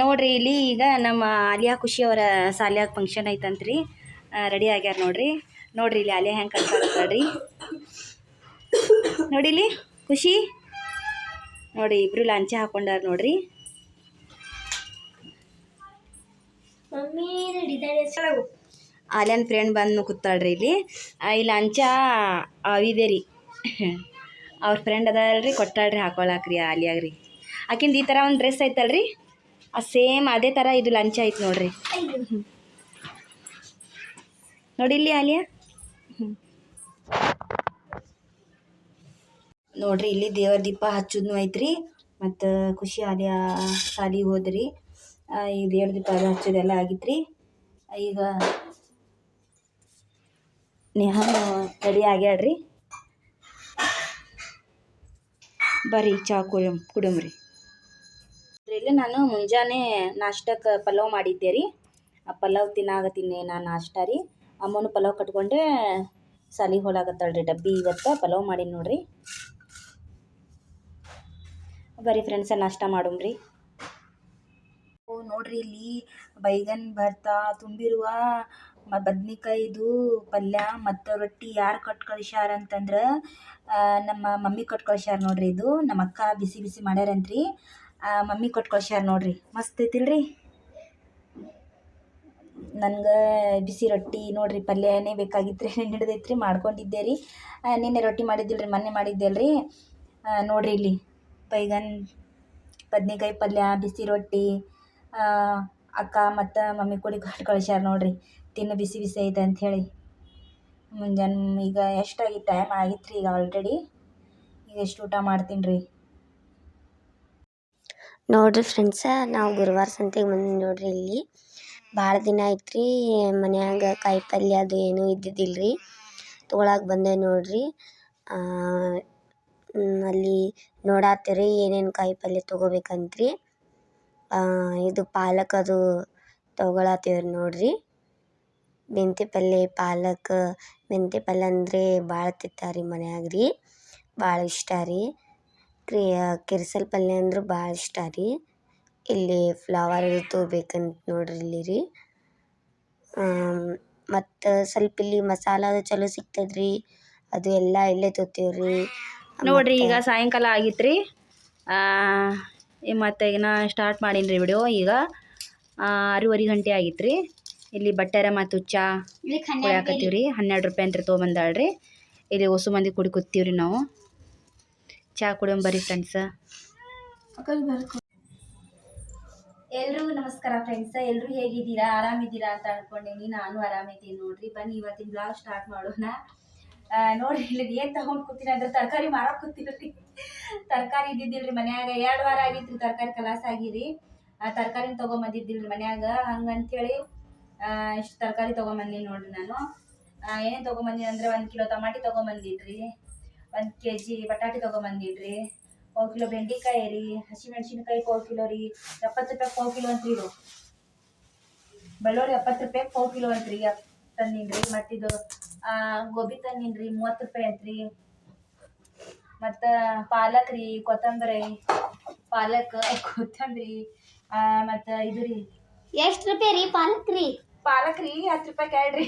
ನೋಡ್ರಿ ಇಲ್ಲಿ ಈಗ ನಮ್ಮ ಆಲಿಯಾ ಖುಷಿ ಅವರ ಸಾಲ್ಯಾಗ ಫಂಕ್ಷನ್ ಐತಂತ್ರಿ. ರೆಡಿ ಆಗ್ಯಾರ ನೋಡ್ರಿ. ನೋಡ್ರಿ ಇಲ್ಲಿ ಆಲಿಯಾ ಹೆಂಗೆ ನೋಡಿ ಇಲ್ಲಿ, ಖುಷಿ. ನೋಡಿ ಇಬ್ರು ಲಂಚ ಹಾಕೊಂಡಾರ ನೋಡ್ರಿ. ಮಮ್ಮಿ ಆಲಿಯನ್ ಫ್ರೆಂಡ್ ಬಂದು ಕೂತಾಳ್ರಿ ಇಲ್ಲಿ. ಇಲ್ಲಿ ಅಂಚ ಅವಿದೆ ರೀ. ಅವ್ರ ಫ್ರೆಂಡ್ ಅದಲ್ರಿ ಕೊಟ್ಟಾಳ್ರಿ ಹಾಕೊಳಕ್ರಿ ರೀ ಆಕಿಂದ ಈ ಥರ ಒಂದು ಡ್ರೆಸ್ ಐತಲ್ರಿ? ಆ ಸೇಮ್ ಅದೇ ಥರ ಇದು ಲಂಚ ಐತೆ ನೋಡ್ರಿ. ನೋಡಿ ಇಲ್ಲಿ ಆಲಿಯಾ ನೋಡಿ ನೋಡ್ರಿ ಇಲ್ಲಿ ದೇವ್ರ ದೀಪ ಹಚ್ಚೋದ್ನು ಐತ್ರಿ. ಮತ್ತು ಖುಷಿ ಆಲಿಯಾ ಶಾಲಿಗೆ ಹೋದ್ರಿ. ಈ ದೇವ್ರ ದೀಪ ಅದು ಹಚ್ಚೋದೆಲ್ಲ ರೀ ಈಗ ನೇಹಾ ರೆಡಿ ಆಗ್ಯಾಡ್ರಿ ಬರ್ರಿ, ಚಾ ಕುಡಿಯಂ ಕುಡಿಯಮ್ರಿ ಇಲ್ಲಿ ನಾನು ಮುಂಜಾನೆ ನಾಷ್ಟಕ್ಕೆ ಪಲಾವ್ ಮಾಡಿದ್ದೆ ರೀ. ಆ ಪಲಾವ್ ತಿನ್ನಾಗತ್ತೀನಿ ನಾನು ನಾಷ್ಟ ರೀ. ಅಮ್ಮನು ಪಲಾವ್ ಕಟ್ಕೊಂಡೆ ಸಾಲಿ ಹೋಲಾಗತ್ತಾಳ್ರಿ ಡಬ್ಬಿ ಇವತ್ತು ಪಲಾವ್ ಮಾಡೀನಿ ನೋಡ್ರಿ. ಬರ್ರಿ ಫ್ರೆಂಡ್ಸ ನಾಷ್ಟ ಮಾಡೋಮ್ರಿ ನೋಡ್ರಿ ಇಲ್ಲಿ ಬೈಗನ್ ಭರ್ತಾ ತುಂಬಿರುವ ಬದ್ನಿಕಾಯಿದು ಪಲ್ಯ ಮತ್ತು ರೊಟ್ಟಿ ಯಾರು ಕಟ್ ಕಳಿಸ್ಯಾರ ಅಂತಂದ್ರೆ ನಮ್ಮ ಮಮ್ಮಿ ಕೊಟ್ಟು ಕಳಿಸ್ಯಾರ ನೋಡ್ರಿ ಇದು. ನಮ್ಮ ಅಕ್ಕ ಬಿಸಿ ಬಿಸಿ ಮಾಡ್ಯಾರಂತ್ರಿ. ಮಮ್ಮಿ ಕೊಟ್ಟು ಕಳಿಸ್ಯಾರ ನೋಡ್ರಿ. ಮಸ್ತ್ ಐತಿಲ್ರಿ? ನನಗೆ ಬಿಸಿ ರೊಟ್ಟಿ ನೋಡ್ರಿ ಪಲ್ಯನೇ ಬೇಕಾಗಿತ್ತು ರೀ ಹಿಡಿದೈತ್ರಿ, ಮಾಡ್ಕೊಂಡಿದ್ದೆ ರೀ. ನಿನ್ನೆ ರೊಟ್ಟಿ ಮಾಡಿದ್ದಿಲ್ಲ ರೀ ಮೊನ್ನೆ ಮಾಡಿದ್ದೆ ಅಲ್ರಿ ನೋಡ್ರಿ ಇಲ್ಲಿ ಬೈಗನ್ ಬದ್ನಿಕಾಯಿ ಪಲ್ಯ, ಬಿಸಿ ರೊಟ್ಟಿ ಅಕ್ಕ ಮತ್ತು ಮಮ್ಮಿ ಕೂಡಿ ಕೊಟ್ಟು ಕಳಿಸ್ಯಾರ ನೋಡಿರಿ. ತಿನ್ನು ಬಿಸಿ ಬಿಸಿ ಐತೆ ಅಂಥೇಳಿ ಮುಂಜಾನೆ ಈಗ ಎಷ್ಟಾಗಿ ಟೈಮ್ ಆಗಿತ್ತು ಈಗ ಆಲ್ರೆಡಿ ಈಗ ಎಷ್ಟು ಊಟ ಮಾಡ್ತೀನಿ ರೀ ನೋಡ್ರಿ ಫ್ರೆಂಡ್ಸ ನಾವು ಗುರುವಾರ ಸಂತೆಗೆ ಬಂದು ನೋಡ್ರಿ ಇಲ್ಲಿ. ಭಾಳ ದಿನ ಆಯ್ತು ರೀ ಮನ್ಯಾಗ ಕಾಯಿ ಪಲ್ಯ ಅದು ಏನೂ ಇದ್ದಿದ್ದಿಲ್ಲ ರೀ ತೊಗೊಳಕ್ಕೆ ಬಂದೆ ನೋಡ್ರಿ. ಅಲ್ಲಿ ನೋಡಾತ್ತೀರಿ ಏನೇನು ಕಾಯಿ ಪಲ್ಯ ತೊಗೋಬೇಕಂತ್ರಿ. ಇದು ಪಾಲಕ್ ಅದು ತೊಗೊಳತ್ತೀವ್ರಿ ನೋಡ್ರಿ. ಮೆಂತ್ಯ ಪಲ್ಯ ಪಾಲಕ್ ಮೆಂತೆ ಪಲ್ಯ ಅಂದರೆ ಭಾಳ ತಿಂತಾರೆ ಮನ್ಯಾಗ ರೀ ಭಾಳ ಇಷ್ಟ ರೀ. ಕಿರ್ಸಲ್ ಪಲ್ಯ ಅಂದ್ರೆ ಭಾಳ ಇಷ್ಟ ರೀ. ಇಲ್ಲಿ ಫ್ಲವರ್ ತೊಗೋಬೇಕಂತ ನೋಡ್ರಿ ಇಲ್ಲಿ ರೀ. ಮತ್ತು ಸ್ವಲ್ಪ ಇಲ್ಲಿ ಮಸಾಲ ಅದು ಚಲೋ ಸಿಗ್ತದ್ರಿ. ಅದು ಎಲ್ಲ ಇಲ್ಲೇ ತೊಗೋತೀವ್ರಿ. ನೋಡ್ರಿ ಈಗ ಸಾಯಂಕಾಲ ಆಗಿತ್ತು ರೀ ಮತ್ತು ಈಗ ನಾ ಸ್ಟಾರ್ಟ್ ಮಾಡೀನಿ ರೀ ವಿಡಿಯೋ ಈಗ ಆರೂವರೆ ಗಂಟೆ ಆಗಿತ್ತು ರೀ ಇಲ್ಲಿ ಬಟ್ಟೆರ ಮತ್ತು ಚಾ ಕುಡಿಯಾಕತ್ತೀವಿ ರೀ ಹನ್ನೆರಡು ರೂಪಾಯಿ ಅಂತ ತೊಗೊಂಬಂದಾಳ್ರಿ. ಇಲ್ಲಿ ಹೊಸು ಮಂದಿ ಕುಡಿ ಕೂತೀವಿ ರೀ ನಾವು. ಚಾ ಕುಡಿಯೋ ಬರ್ರಿ ಫ್ರೆಂಡ್ಸ ಎಲ್ರಿಗೂ ನಮಸ್ಕಾರ ಫ್ರೆಂಡ್ಸ್ ಎಲ್ರು ಹೇಗಿದ್ದೀರಾ? ಆರಾಮಿದ್ದೀರಾ ಅಂತ ಅನ್ಕೊಂಡೇನಿ. ನಾನು ಆರಾಮಿದ್ದೀನಿ ನೋಡ್ರಿ. ಬನ್ನಿ ಇವತ್ತಿನ ಬ್ಲಾಗ್ ಸ್ಟಾರ್ಟ್ ಮಾಡೋಣ. ನೋಡಿ ನೋಡ್ರಿ ಇಲ್ಲಿ ಏನು ತಗೊಂಡ್ ಕೂತೀನಿ ಅಂದ್ರೆ ತರಕಾರಿ ಮಾರಕ್ ಕೂತಿಲ್ರಿ ತರಕಾರಿ ಇದ್ದಿದ್ದಿಲ್ರಿ ಮನ್ಯಾಗ. ಎರಡು ವಾರ ಆಗಿತ್ತು ತರಕಾರಿ ಕಲಾಸ ಆಗಿರಿ. ಆ, ತರಕಾರಿನ ತೊಗೊಂಬಂದಿದ್ದಿಲ್ರಿ ಮನ್ಯಾಗ. ಹಂಗಂತೇಳಿ ಇಷ್ಟು ತರಕಾರಿ ತೊಗೊಂಬಂದಿನಿ ನೋಡ್ರಿ ನಾನು. ಏನೇನು ತಗೊಂಬಂದಿ ಅಂದ್ರೆ ಒಂದು ಕಿಲೋ ಟಮಾಟಿ ತೊಗೊಂಬಂದಿದ್ರಿ. ಒಂದು ಕೆ ಜಿ ಬಟಾಟೆ ತೊಗೊಂಬಂದಿದ್ರಿ. ಪಾವು ಕಿಲೋ ಬೆಂಡೆಕಾಯಿ ರೀ, ಹಸಿಮೆಣ್ಸಿನ್ಕಾಯಿ ಪಾವು ಕಿಲೋ ರೀ, ಎಪ್ಪತ್ತು ರೂಪಾಯಿ ಪಾವು ಕಿಲೋ ಅಂತ ಇದು. ಬೆಳ್ಳುಳ್ಳಿ ಎಪ್ಪತ್ತು ರೂಪಾಯಿ ಪಾವು ಕಿಲೋ ಅಂತ್ರಿ. ತಂದಿನ್ರಿ. ಮತ್ತಿದು ಗೋಬಿ ತಂದಿನ್ರಿ, ಮೂವತ್ತು ರೂಪಾಯಿ ಅಂತ್ರಿ. ಮತ್ತು ಪಾಲಕ್ ರೀ ಕೊತ್ತಂಬರಿ ಪಾಲಕ್ ಕೊತ್ತಂಬರಿ ಮತ್ತು ಇದು ರೀ. ಎಷ್ಟು ರೂಪಾಯಿ ರೀ ಪಾಲಕ್ ರೀ? ಪಾಲಕ್ ರೀ ಹತ್ತು ರೂಪಾಯಿ ಕೇಳ್ರಿ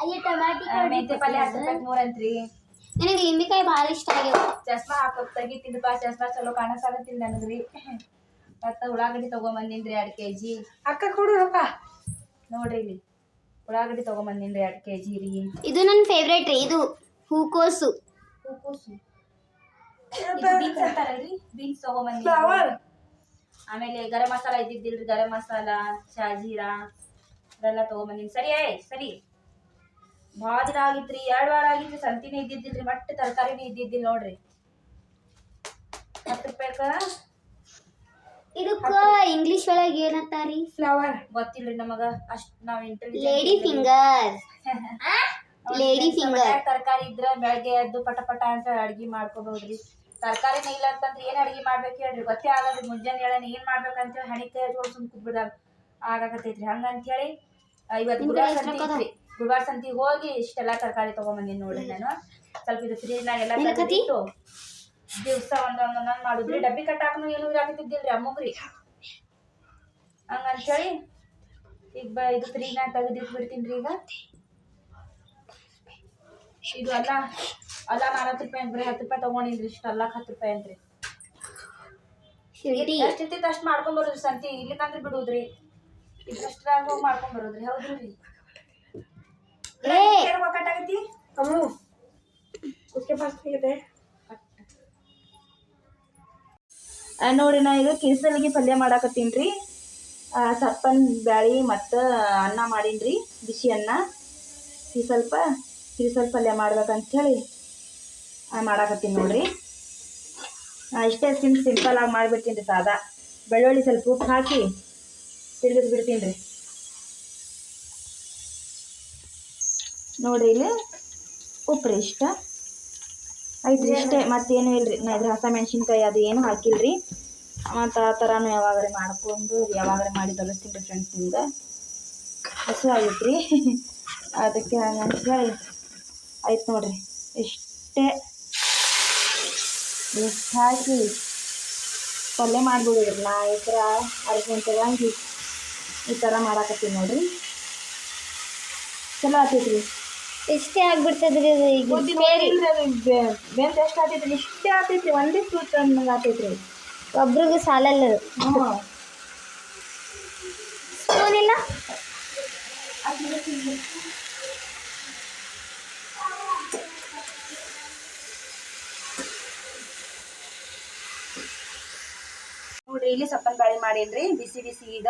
ಅಯ್ಯ ಟಮಾಟಿ ಮೆಂತ್ಯ ಪಲ್ಯ ಹತ್ತು ರೂಪಾಯಿ ಮೂರು ಅಂತ್ರಿ. ನನಗೆ ಲಿಂಬಿಕಾಯಿ ಭಾಳ ಇಷ್ಟ ಆಗ್ಯಾವ. ಚಸ್ಮಾ ಹಾಕೋಕ್ ತೆಗಿತಿದ್ದಪ್ಪ ಚಸ್ಮಾ ಚಲೋ ಕಾಣಿಸಾಗತ್ತಿಲ್ಲ ನನಗೆ ರೀ. ಮತ್ತು ಉಳ್ಳಾಗಡ್ಡಿ ತೊಗೊಂಬಂದಿನ್ರಿ ಎರಡು ಕೆ ಜಿ ಅಕ್ಕ ಕೊಡುರಪ್ಪ ನೋಡ್ರಿ ಇಲ್ಲಿ. ಉಳ್ಳಾಗಡ್ಡಿ ತೊಗೊಂಬಂದಿನ್ರಿ ಎರಡು ಕೆ ಜಿ ರೀ. ಇದು ನನ್ನ ಫೇವ್ರೇಟ್ ರೀ ಇದು ಹೂಕೋಸು. ಇದು ಬೀನ್ಸ್ ಅಂತಾರಲ್ರಿ ಬೀನ್ಸ್ ಫ್ಲವರ್ ಆಮೇಲೆ ಗರಂ ಮಸಾಲ ಇದ್ದಿದ್ದಿಲ್ರಿ ಗರಂ ಮಸಾಲ ಶಾಜೀರಾ ಅದೆಲ್ಲ ತಗೊಂಬಂದಿನಿ ಸರಿ ಏ ಸರಿ ಭಾಳ ದಿನ ಆಗಿತ್ರಿ ಎರಡು ವಾರ ಆಗಿತ್ರಿ ಸಂತಿನೇ ಇದ್ದಿದ್ದಿಲ್ರಿ ಮತ್ತೆ ತರಕಾರಿನೇ ಇದ್ದಿದ್ದಿಲ್ಲ ನೋಡ್ರಿ ಹತ್ತು ರೂಪಾಯ್ಕ ಇದಕ್ಕ ಇಂಗ್ಲಿಷ್ ಒಳಗೆ ಏನಂತಾರಿ ಫ್ಲವರ್ ಗೊತ್ತಿಲ್ರಿ ನಮಗ ಅಷ್ಟ್ ನಾವ್ ಲೇಡಿ ಫಿಂಗರ್ ಲೇಡಿ ಫಿಂಗರ್ ತರಕಾರಿ ಇದ್ರೆ ಬೆಳಗ್ಗೆ ಎದ್ದು ಪಟ ಪಟ ಅಂತ ಅಡ್ಗಿ ಮಾಡ್ಕೋಬಹುದ್ರಿ ತರಕಾರಿನೇ ಇಲ್ಲ ಅಂತಂದ್ರೆ ಏನ್ ಅಡ್ಗಿ ಮಾಡ್ಬೇಕು ಹೇಳ್ರಿ? ಗೊತ್ತೇ ಆಗಲ್ರಿ. ಮುಂಜಾನೆ ಹೇಳನ್ ಏನ್ ಮಾಡ್ಬೇಕಂತ ಹೇಳಿ ಹಣಿ ಕೈ ಹಚ್ಕೊಂಡು ಸುಮ್ ಕುದ್ಬಿಡ ಆಗಾಕತೈತ್ರಿ ಹಂಗಂತ ಹೇಳಿ ಇವತ್ತು ಗುರುವಾರ ಸಂತಿ ಐತ್ರಿ ಗುರುವಾರ ಸಂತಿ ಹೋಗಿ ಇಷ್ಟೆಲ್ಲ ತರಕಾರಿ ತಗೊಂಬಂದಿನಿ ನೋಡ್ರಿ ನಾನು. ಸ್ವಲ್ಪ ಇದು ಫ್ರೀಜ್ನಾಗ ಎಲ್ಲ ಏನಕತಿ? ದಿವಸ ಒಂದೊಂದ್ ಒಂದೊಂದ್ ಮಾಡುದ್ರಿ. ಡಬ್ಬಿ ಕಟ್ಟಾಕನು ಏನು ಇರಾಕತ್ತಿದ್ದಿಲ್ರಿ ಅಮ್ಮಗ್ರಿ ಹಂಗಂತೇಳಿ ಈಗ ಬ ಇದು ಫ್ರೀಜ್ನಾಗ ತೆಗ್ದಿಟ್ಬಿಡ್ತೀನಿ ರೀ ಈಗ. ಇದು ಅಲ್ಲ ಅಲ್ಲ ನಲ್ವತ್ತು ರೂಪಾಯಿ ಅಂತ ಬರೀ ಹತ್ತು ರೂಪಾಯಿ ತಗೊಂಡಿನ್ರಿ ಇಷ್ಟು ಅಲ್ಲಕ್ಕೆ ಹತ್ತು ರೂಪಾಯಿ ಅಂತ್ರಿ ಶುಂಠಿ ಎಷ್ಟು ಇರ್ತೈತೆ ಅಷ್ಟು ಮಾಡ್ಕೊಂಡ್ ಬರೋದ್ರಿ ಸಂತಿ ಇಲ್ಲಿಕಂದ್ರೆ ಬಿಡುದ್ರಿ ಇದ್ರಷ್ಟ್ರಾಗ ಹೋಗಿ ಮಾಡ್ಕೊಂಡ್ ಬರೋದ್ರಿ ಹೌದ್ರಿ ಏ ಒಕ್ಕಟ್ಟಾಗೈತಿ अम्मू उसके पास नहीं है ಆ, ನೋಡಿ ನಾ ಈಗ ಕೇಸರಿಗೆ ಪಲ್ಯ ಮಾಡಾಕತ್ತೀನಿ ರೀ ಸಪ್ಪನ್ ಬ್ಯಾಳಿ ಮತ್ತು ಅನ್ನ ಮಾಡೀನಿ ಬಿಸಿ ಅನ್ನ ಈ ಸ್ವಲ್ಪ ಸ್ವಲ್ಪ ಪಲ್ಯ ಮಾಡ್ಬೇಕಂಥೇಳಿ ಮಾಡಾಕತ್ತೀನಿ ನೋಡ್ರಿ. ಇಷ್ಟೇ ಸಿಮ್ ಸಿಂಪಲ್ ಆಗಿ ಮಾಡಿಬಿಡ್ತೀನಿ ರೀ ಸಾದಾ. ಬೆಳ್ಳುಳ್ಳಿ ಸ್ವಲ್ಪ ಉಪ್ಪು ಹಾಕಿ ತಿರುಗಿಸ್ಬಿಡ್ತೀನಿ ರೀ. ನೋಡಿರಿ ಇಲ್ಲಿ ಉಪ್ಪು ರೀ ಇಷ್ಟ. ಐತ್ರಿ ಇಷ್ಟೇ, ಮತ್ತೇನು ಇಲ್ರಿ. ನಾ ಇದ್ರ ಹಸ ಮೆಣಸಿನ್ಕಾಯಿ ಅದು ಏನು ಹಾಕಿಲ್ರಿ. ಮತ್ತು ಆ ಥರನೂ ಯಾವಾಗಾರ ಮಾಡ್ಕೊಂಡು, ಯಾವಾಗಾರ ಮಾಡಿ ತಲಸ್ತೀನಿ ರೀ ಫ್ರೆಂಡ್ಸ್ ನಿಮ್ಗೆ. ಹಸು ರೀ ಅದಕ್ಕೆ ಹಂಗಂತ ಹೇಳಿ ಆಯ್ತು ನೋಡ್ರಿ. ಇಷ್ಟೇ ಎಷ್ಟು ಹಾಕಿ ಪಲ್ಯ ಮಾಡಿಬಿಡಿದ್ರಿ ನಾ ಈ ಥರ ಅರ್ಜೆಂಟ್ ಹಂಗೆ ಈ ಥರ ಮಾಡಾಕತ್ತೀನಿ ನೋಡ್ರಿ. ಚಲೋ ಆತೈತ್ರಿ. ಇಷ್ಟೇ ಆಗ್ಬಿಡ್ತದ್ರಿ ಅದು ಈಗ? ಬುದ್ಧಿ ನೋಡಿಲ್ರಿ ಅದು ಬೆ- ಬೆಂದ್ ಎಷ್ಟು ಆತೈತ್ರಿ? ಇಷ್ಟೇ ಆತೈತ್ರಿ. ಒಂದೇ ಫ್ರೂಟ್ ಅನ್ನಂಗೆ ಆತೈತ್ರಿ. ಒಬ್ರಿಗೂ ಸಾಲಲ್ಲ ಸ್ಪೂನ್ ಇಲ್ಲ ನೋಡ್ರಿ ಇಲ್ಲಿ ಸಪ್ಪನ ಬ್ಯಾಳಿ ಮಾಡೀನ್ರಿ ಬಿಸಿ ಬಿಸಿ ಈಗ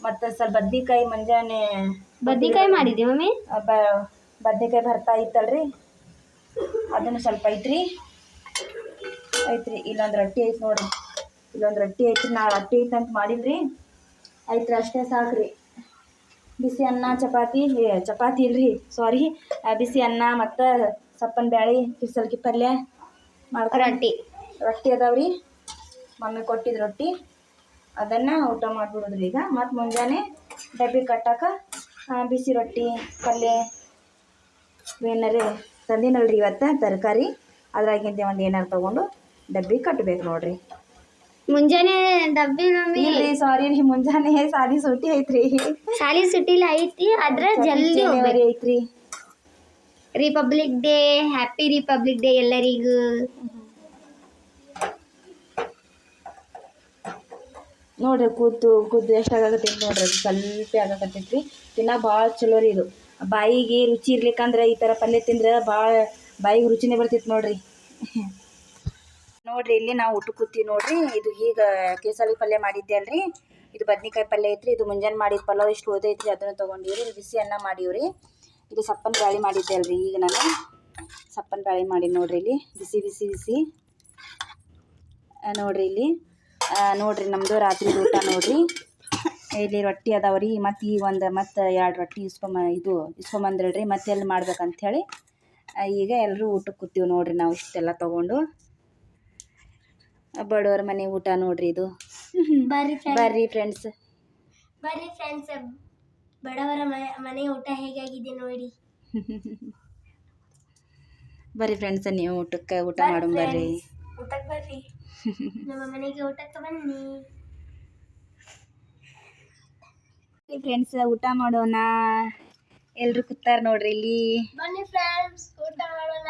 ಮತ್ತು ಸ್ವಲ್ಪ ಬದ್ನಿಕಾಯಿ ಮುಂಜಾನೆ ಬದ್ನಿಕಾಯಿ ಮಾಡಿದ್ದೆ ಮಮ್ಮಿ? ಬದ್ನೆಕಾಯಿ ಭರ್ತಾ ಇತ್ತಲ್ರಿ ಅದನ್ನು ಸ್ವಲ್ಪ ಐತ್ರಿ. ಐತ್ರಿ ಇಲ್ಲೊಂದು ರೊಟ್ಟಿ ಐತೆ ನೋಡ್ರಿ. ಇಲ್ಲೊಂದು ರೊಟ್ಟಿ ಐತ್ರಿ ನಾ ರೊಟ್ಟಿ ಐತೆ ಅಂತ ಮಾಡಿಲ್ರಿ ಐತ್ರಿ ಅಷ್ಟೇ ಸಾಕ್ರಿ. ಬಿಸಿ ಅನ್ನ ಚಪಾತಿ ಹೇ ಚಪಾತಿ ಇಲ್ರಿ ಸಾರಿ ಬಿಸಿ ಅನ್ನ ಮತ್ತು ಸಪ್ಪನ ಬ್ಯಾಳಿ ಕಿಸಲ್ಕಿ ಪಲ್ಯ ಮಾಡ್ಕೊ ರೊಟ್ಟಿ. ರೊಟ್ಟಿ ಅದಾವ್ರಿ. ಮಮ್ಮಿ ಕೊಟ್ಟಿದ್ದು ರೊಟ್ಟಿ. ಅದನ್ನು ಊಟ ಮಾಡಿಬಿಡೋದ್ರಿ ಈಗ. ಮತ್ತು ಮುಂಜಾನೆ ಡಬ್ಬಿ ಕಟ್ಟಕ್ಕೆ ಬಿಸಿ ರೊಟ್ಟಿ ಪಲ್ಯ ಏನಾರೇ ತಂದಿನಲ್ರಿ ಇವತ್ತು ತರಕಾರಿ. ಅದ್ರಾಗಿಂದ ಒಂದು ಏನಾರು ತೊಗೊಂಡು ಡಬ್ಬಿ ಕಟ್ಟಬೇಕು ನೋಡ್ರಿ. ಮುಂಜಾನೆ ಡಬ್ಬಿ ಮಮ್ಮಿ ಇಲ್ರಿ ಸಾರಿ ರೀ ಮುಂಜಾನೆ ಸಾಲಿ ಸೂಟಿ ಐತ್ರಿ. ಸಾಲಿ ಸುಟ್ಟಿಲ್ಲ ಐತಿ ಅದ್ರ ಜಲ್ದಿ ಹೋಗ್ಬೇಕು. ಐತ್ರಿ. Republic day happy republic day ಎಲ್ಲರಿಗೂ. ನೋಡ್ರಿ ಕೂತು ಕೂತು ಎಷ್ಟಾಗತ್ತೈತಿ ನೋಡ್ರಿ ಸ್ವಲ್ಪ ಸ್ವಲ್ಪ ಆಗಕತ್ತೈತ್ರಿ. ತಿನ್ನ ಭಾಳ ಚಲೋ ರೀ ಇದು. ಬಾಯಿಗೆ ರುಚಿ ಇರ್ಲಿಕ್ಕಂದ್ರೆ ಈ ಥರ ಪಲ್ಯ ತಿಂದ್ರೆ ಭಾಳ ಬಾಯಿಗೆ ರುಚಿನೇ ಬರ್ತೈತಿ ನೋಡ್ರಿ. ನೋಡ್ರಿ ಇಲ್ಲಿ ನಾವು ಊಟ ಕೂತೀವಿ ನೋಡ್ರಿ. ಇದು ಈಗ ಕೇಸರಿ ಪಲ್ಯ ಮಾಡಿದ್ದೆ ಅಲ್ರಿ. ಇದು ಬದ್ನಿಕಾಯಿ ಪಲ್ಯ ಐತ್ರಿ. ಇದು ಮುಂಜಾನೆ ಮಾಡಿದ ಪಲಾವ್ ಇಷ್ಟು ಓದೈತಿ ಅದನ್ನು ತೊಗೊಂಡಿವ್ರಿ. ಬಿಸಿ ಅನ್ನ ಮಾಡೀವ್ರಿ. ಇದು ಸಪ್ಪನ ಬ್ಯಾಳಿ ಮಾಡಿದ್ದೆ ಅಲ್ರಿ ಈಗ ನಾನು. ಸಪ್ಪನ ಬ್ಯಾಳಿ ಮಾಡಿ ನೋಡ್ರಿ ಇಲ್ಲಿ. ಬಿಸಿ ಬಿಸಿ ಬಿಸಿ. ನೋಡ್ರಿ ಇಲ್ಲಿ. ನೋಡ್ರಿ ನಮ್ಮದು ರಾತ್ರಿ ಊಟ ನೋಡ್ರಿ. ಇಲ್ಲಿ ರೊಟ್ಟಿ ಅದಾವ್ರಿ ಮತ್ತು ಈ ಒಂದು ಮತ್ತು ಎರಡು ರೊಟ್ಟಿ ಇಸ್ಕೊಂಬ ಇದು ಇಸ್ಕೊಂಬಂದ್ರಿ ಮತ್ತೆ ಎಲ್ಲಿ ಮಾಡ್ಬೇಕಂಥೇಳಿ ಈಗ ಎಲ್ಲರೂ ಊಟಕ್ಕೆ ಕೂತೀವಿ ನೋಡ್ರಿ ನಾವು ಇಷ್ಟೆಲ್ಲ ತೊಗೊಂಡು. ಬಡವ್ರ ಮನೆ ಊಟ ನೋಡ್ರಿ ಇದು. ಬರ್ರಿ ಫ್ರೆಂಡ್ಸ್ ಬರ್ರಿ ಫ್ರೆಂಡ್ಸ್ ಬಡವರ ಮನೆ ಊಟ ಹೇಗಾಗಿದೆ ನೋಡಿ. ಬರ್ರಿ ಫ್ರೆಂಡ್ಸ್ ನೀವು ಊಟಕ್ಕೆ ಊಟ ಮಾಡೋಣ ಬರ್ರಿ. ನಮ್ಮ ಮನೆಗೆ ಊಟಕ್ಕೆ ಬನ್ನಿ. ಫ್ರೆಂಡ್ಸ್ ಊಟ ಮಾಡೋಣ. ಎಲ್ರು ಕೂತಾರ ನೋಡ್ರಿ ಇಲ್ಲಿ. ಬನ್ನಿ ಫ್ರೆಂಡ್ಸ್ ಊಟ ಮಾಡೋಣ.